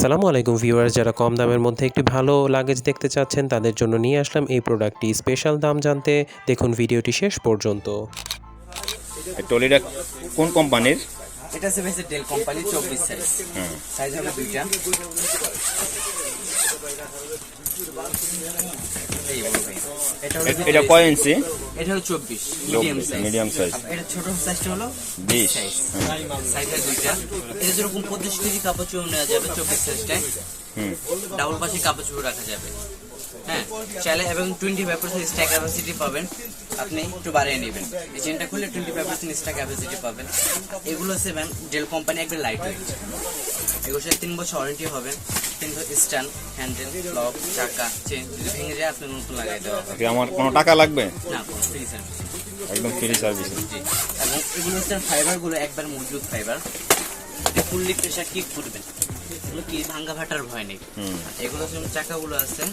আসসালামু আলাইকুম ভিউয়ার্স যারা কম দামের মধ্যে একটি ভালো লাগেজ দেখতে চাচ্ছেন তাদের জন্য নিয়ে আসলাম এই প্রোডাক্টটি স্পেশাল দাম জানতে দেখুন ভিডিওটি শেষ পর্যন্ত। ট্রলিটা কোন কোম্পানির এটা হচ্ছে ভাই ডেল কোম্পানি চব্বিশ সাইজ সাইজ হবে দুইটা। এটা কয় ইঞ্চি? এটা হলো চব্বিশ। মিডিয়াম সাইজ মিডিয়াম সাইজ এটা ছোট সাইজটা হলো বিশ। সাইজ সাইজটা দুইটা। এটা যেরকম পঁচিশ কেজি কাপড় চোপড় নেওয়া যাবে চব্বিশ সাইজটায় হুম। ডাবল পাশে কাপড় চোপড় রাখা যাবে। হ্যাঁ চাইলে এবং twenty five percent stack capacity পাবেন। আপনি একটু বাড়িয়ে নেবেন। এই চেনটা খুললে twenty five percent stack capacity পাবেন। এগুলো হচ্ছে ম্যাম ডেল কোম্পানি একবার লাইট ওয়েট এগুলো সাথে তিন বছর ওয়ারেন্টি হবে। তিন বছর স্ট্যান্ড হ্যান্ডেল লক চাকা চেন যদি ভেঙে যায় আপনি নতুন লাগাই দেওয়া হবে আমার কোনো টাকা লাগবে? না কোনো ফ্রি একদম ফ্রি সার্ভিস এবং এগুলো হচ্ছে ফাইবারগুলো একবার মজবুত ফাইবার ফুললি প্রেশার কিক করবেন এগুলো কি ভাঙ্গা ফাটার ভয় নেই। এগুলো চাকাগুলো আছে।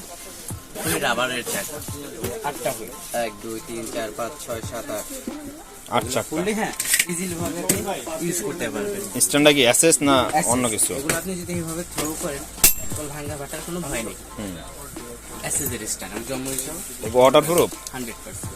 ফুলি রাবারের চাকা আটটা হুইল এক দুই তিন চার পাঁচ ছয় সাত আট। আট চাকা হ্যাঁ ইজিলি ভাবে ইউজ করতে পারবেন। স্ট্যান্ডটা কি অ্যাসেস না অন্য কিছু? এগুলো আপনি যদি এইভাবে থ্রো করেন তাহলে ভাঙ্গা ফাটার কোনো ভয় নেই। অ্যাসেসের স্ট্যান্ড আমি জন্ম হিসাবে হান্ড্রেড পার্সেন্ট